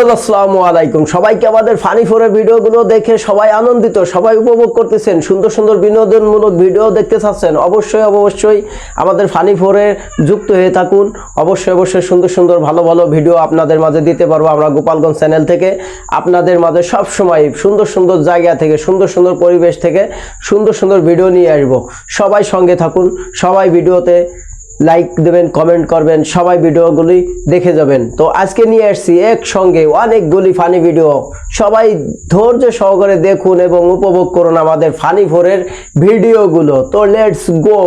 আসসালামু আলাইকুম। সবাইকে আমাদের ফানি ফোরের ভিডিওগুলো দেখে সবাই আনন্দিত, সবাই উপভোগ করতেছেন। সুন্দর সুন্দর বিনোদনমূলক ভিডিও দেখতে চাচ্ছেন। অবশ্যই অবশ্যই আমাদের ফানি ফোরে যুক্ত হয়ে থাকুন। অবশ্যই অবশ্যই সুন্দর সুন্দর ভালো ভালো ভিডিও আপনাদের মাঝে দিতে পারব আমরা গোপালগঞ্জ চ্যানেল থেকে। আপনাদের মাঝে সব সময় সুন্দর সুন্দর জায়গা থেকে, সুন্দর সুন্দর পরিবেশ থেকে সুন্দর সুন্দর ভিডিও নিয়ে আসব। সবাই সঙ্গে থাকুন। সবাই ভিডিওতে লাইক দেবেন কমেন্ট করবেন সবাই ভিডিওগুলি দেখে যাবেন। তো আজকে নিয়ে আসছি একসঙ্গে অনেকগুলি ফানি ভিডিও সবাই ধৈর্য সহকারে দেখুন এবং উপভোগ করুন আমাদের ফানি ফোরের ভিডিওগুলো। তো লেটস গো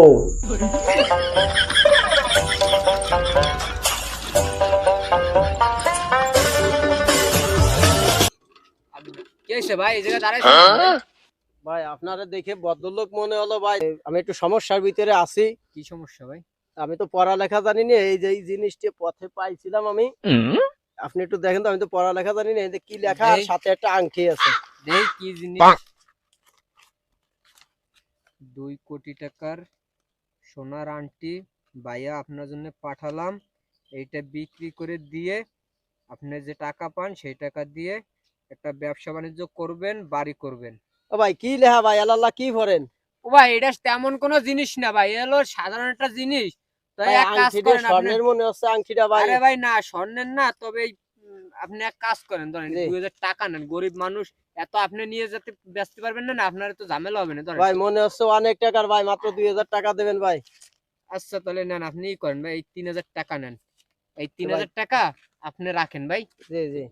ভাই? এই জায়গায় ভাই আপনারা দেখে ভদ্রলোক মনে হলো ভাই আমি একটু সমস্যার ভিতরে আছি। কি সমস্যা ভাই? আমি তো পড়ালেখা জানি না এই যে এই জিনিসটি পথে পাইছিলাম আমি। আপনি একটু দেখেন তো আমি তো পড়ালেখা জানি না এই যে কি লেখা আর সাথে একটা আংটি আছে। দেখ কি জিনিস। দুই কোটি টাকার সোনার আংটি ভাইয়া আপনার জন্য পাঠালাম। এইটা বিক্রি করে দিয়ে আপনি যে টাকা পান সেই টাকা দিয়ে একটা ব্যবসা বাণিজ্য করবেন বাড়ি করবেন। ও ভাই কি লেখা ভাই? আল্লাহ কি ভরেন? ও ভাই এটা তেমন কোনো জিনিস না ভাই এলো সাধারণ একটা জিনিস। তো ভাই, এক কাজ আংটিটা করেন আপনি স্বর্ণের মনে হচ্ছে আংটিটা ভাই। আরে ভাই না স্বর্ণের না তবে আপনি এক কাজ করেন ধরেন দুই হাজার টাকা নেন গরিব মানুষ এত আপনি নিয়ে যেতে পারবেন না আপনার তো ঝামেলা হবে না ভাই মনে হচ্ছে অনেক টাকার ভাই মাত্র দুই হাজার টাকা দেবেন ভাই। আচ্ছা তাহলে নেন আপনি করেন ভাই এই তিন হাজার টাকা নেন। এই তিন হাজার টাকা আপনি রাখেন ভাই। জি জি।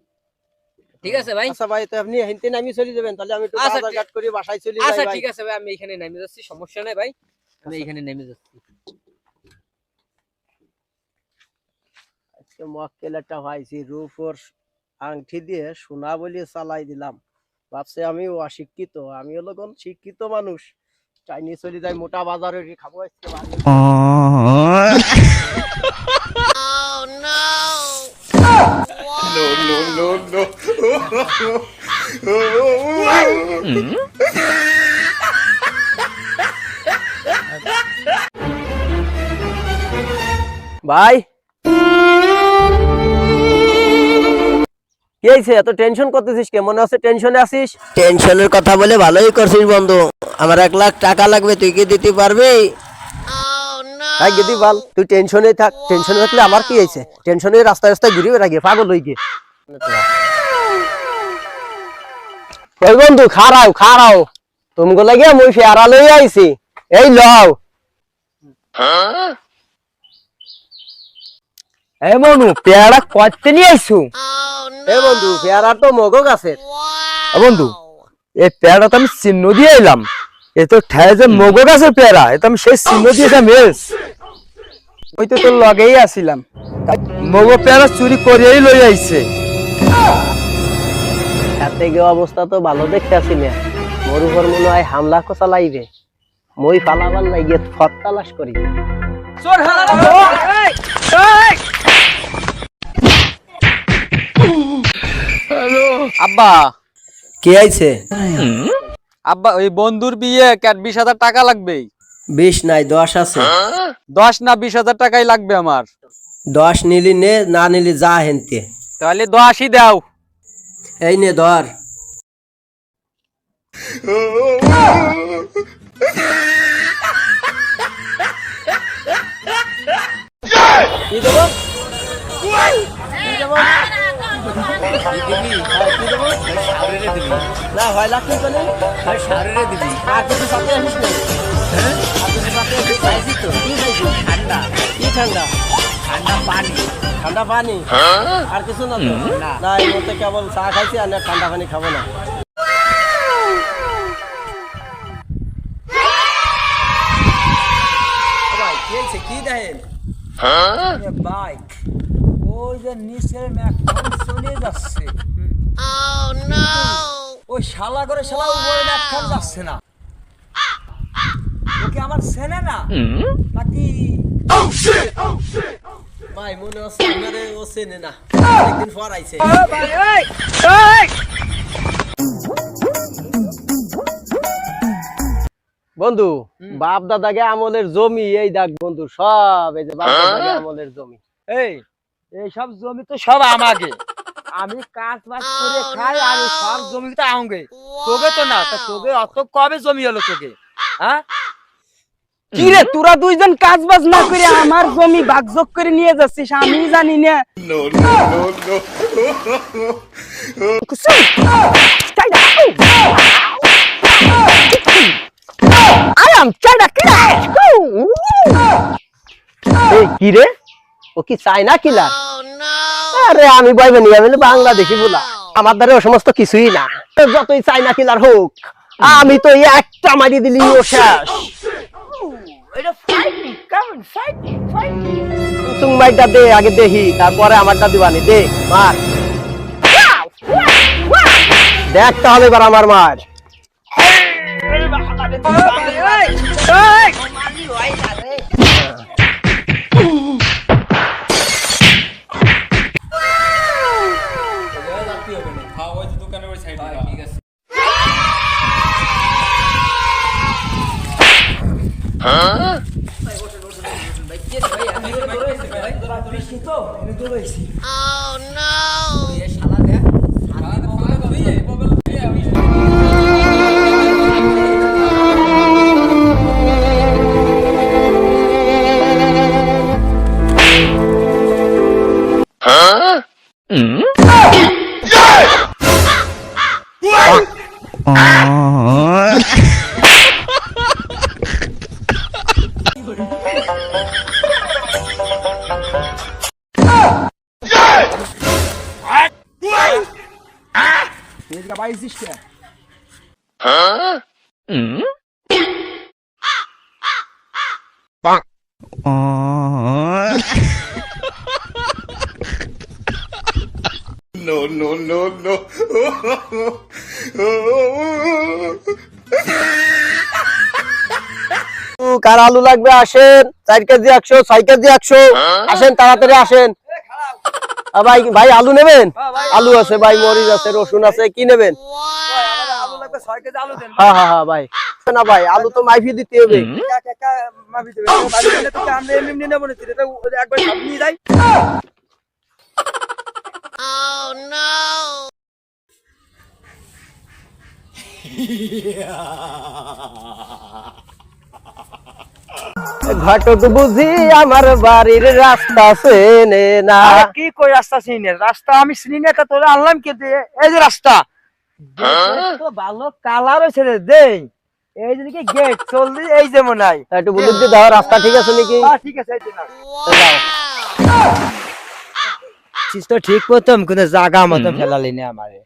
ঠিক আছে ভাই। আচ্ছা ভাই তো আপনি হিনতে নামি চলে যাবেন তাহলে আমি একটু আচ্ছা, ঠিক- বাসায় চলে যাই ভাই। ঠিক আছে ভাই আমি এখানে নেমে যাচ্ছি সমস্যা নেই ভাই আমি। এখানে নেমে যাচ্ছি। মক্কেল একটা পাইছি রূপ ওর আংটি দিয়ে সোনা বলিয়ে চালাই দিলাম। ভাবছে আমি অশিক্ষিত, আমি হলো কোন শিক্ষিত মানুষ। চাইনিজ চলে যাই মোটা বাজারে খাব ভাই। কি হয়েছে এত টেনশন করতেছিস কে মনে হচ্ছে টেনশনে আছিস? টেনশনের কথা বলে ভালোই করছিস বন্ধু। আমার এক লাখ টাকা লাগবে তুই কি দিতে পারবি? তাই গেদি বল তুই টেনশনে থাক। টেনশনে থাকলে আমার কি হয়েছে টেনশনে রাস্তায় রাস্তায় ঘুরে বেড়া গিয়ে পাগল হয়ে গিয়ে। ওই বন্ধু খারাও খারাও তুমি গো লাগিয়া মুই ফেয়ারা লই আইছি। এই লও। এ মনু পেয়ারা করতে নিয়ে আইসু এ বন্ধু ফেয়ারা তো মগো গাছের। বন্ধু এই পেয়ারা তো আমি চিহ্ন দিয়ে এলাম। এ তো ঠায় যে মগো গাছের পেয়ারা এ তো আমি সেই চিহ্ন দিয়েছিলাম এস। ওই তো তোর লগেই আসিলাম। মগো পেয়ারা চুরি করিয়েই লই আইছে। হাতে গিয়ে অবস্থা তো ভালো দেখতে আসি না। মোর উপর মনে হয় হামলা কোচা লাইবে মই পালাবার লাগিয়ে ফত তালাশ করি। আব্বা। কে আইছে? আব্বা ওই বন্ধুর বিয়ে বিশ হাজার টাকা লাগবে? বিশ নাই দশ আছে। দশ না বিশ হাজার টাকাই লাগবে আমার। দশ নিলি নে না নিলি যা হেনতে। তাহলে দশই দাও। এই নে ধর। কি দেবো? কি দেবো? না হয় লাখ কি করে? আর কিছু সাথে আসিস না? আর কিছু সাথে আসিস না? কি খাইছিস? কি ঠান্ডা? ঠান্ডা পানি। আর কিছু না তো? না। এই মধ্যে কেবল চা খাইছি আর ঠান্ডা পানি খাব না। কি দেখেন? বাইক। ওই যে নিচের ম্যাকখান চলে যাচ্ছে? ওই শালা করে শালা উপরে ম্যাকখান যাচ্ছে না। ওকে আমার চেনে না। নাকি ভাই মনে হচ্ছে আমারে ও চেনে না। একদিন পর আইছে। বন্ধু বাপ দাদাকে আমলের জমি এই দেখ বন্ধু সব এই যে বাপ দাদাকে আমলের জমি। এই এই সব জমি তো সব আমাকে। আমি কাজ বাজ করে খাই আর সব জমিটা আহঙ্গে। তোকে তো না তা তোকে অত কবে জমি হলো তোকে? হ্যাঁ? কি রে তোরা দুইজন কাজ বাজ না করে আমার জমি ভাগযোগ করে নিয়ে যাচ্ছিস আমি জানি না। এই কি রে? ও কি চায়না কিলার? আরে আমি বইবে নিয়ে আমি বাংলাদেশি বলা। আমার দ্বারা ও সমস্ত কিছুই না। যতই যতই চায়না কিলার হোক আমি তো একটা মারি দিলি ও শেষ। তুম মাইটা দে আগে দেখি তারপরে আমারটা দিবানি দে মার। দেখতে হবে এবার আমার মার। বৃষ্টি তো আমি ডুবেছি oh, কার আলু লাগবে আসেন চার কেজি একশো ছয় কেজি একশো। আসেন তাড়াতাড়ি আসেন। ভাই ভাই আলু নেবেন? আলু আছে ভাই মরিচ আছে রসুন আছে কি নেবেন? আলু লাগবে ছয় কেজি আলু দেন হ্যাঁ হ্যাঁ হ্যাঁ ভাই। না ভাই আলু তো মাইফি দিতে হবে। একা ঘটক বুঝি আমার বাড়ির রাস্তা চেনে না। কি কই রাস্তা চিনি? না? রাস্তা আমি চিনি না তা তোরা আনলাম কে দিয়ে? এই যে রাস্তা। দেখে তো ভালো কালার হয়েছে রে দেই। এই যে গেট এই যে মনে হয়। দাও রাস্তা ঠিক আছে নাকি? হ্যাঁ, ঠিক আছে এই। চিজ তো ঠিক প্রথম কিন্তু জায়গা মতো ফেলালি না আমারে।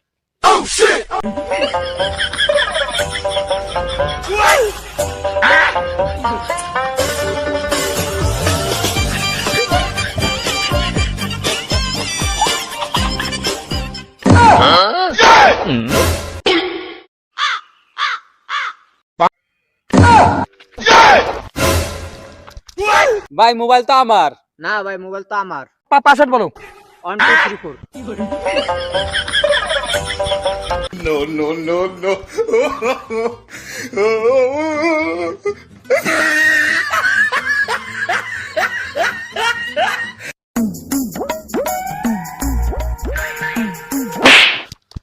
ভাই মোবাইল তো আমার। না ভাই মোবাইল তো আমার। পাসওয়ার্ড বলো। ওয়ান টু থ্রি ফোর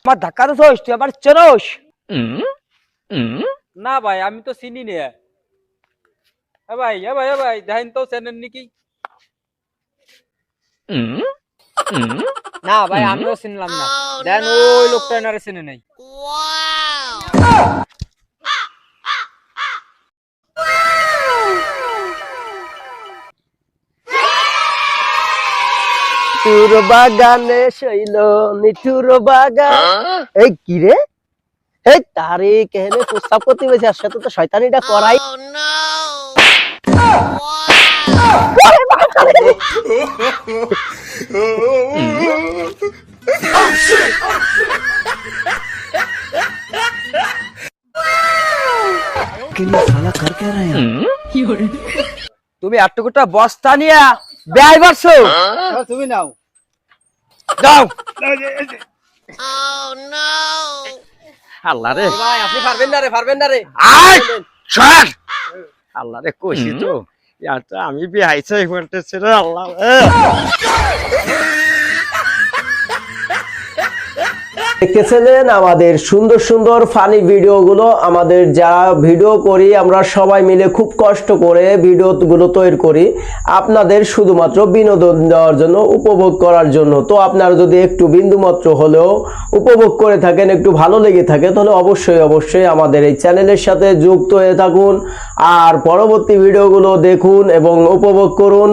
আমার ধাক্কা তো তুই আবার চেনোস। না ভাই আমি তো চিনি নে। এ ভাই এ ভাই এ ভাই দেখেন তো চেনেন নাকি? না ভাই আমিও চিনলাম না। দেন ওই লোকটা এনারে চিনে নাই। নিঠুর বাগানে শৈল নিঠুর বাগান। এই কি রে? এই তারে কেহনে প্রস্তাব করতে বসে আর সাথে তো শয়তানিটা করাই। তুমি এতটুকুটা বস্তা নিয়ে ব্যয় পারছ তুমি নাও। যাও। আল্লাহ রে। ভাই আপনি পারবেন না রে পারবেন না রে। আয়! ছাড়! আল্লাহ রে কইছি তো। আমি বিহাইছে আল্লাহ দেখতেছিলেন আমাদের সুন্দর সুন্দর ফানি ভিডিওগুলো আমাদের যা ভিডিও করি, আমরা সবাই মিলে খুব কষ্ট করে ভিডিওগুলো তৈরি করি। আপনাদের শুধুমাত্র বিনোদন দেওয়ার জন্য, উপভোগ করার জন্য। তো আপনারা যদি একটু বিন্দুমাত্র হলেও উপভোগ করে থাকেন, একটু ভালো লেগে থাকে, তাহলে অবশ্যই অবশ্যই আমাদের এই চ্যানেলের সাথে যুক্ত হয়ে থাকুন। আর পরবর্তী ভিডিওগুলো দেখুন এবং উপভোগ করুন।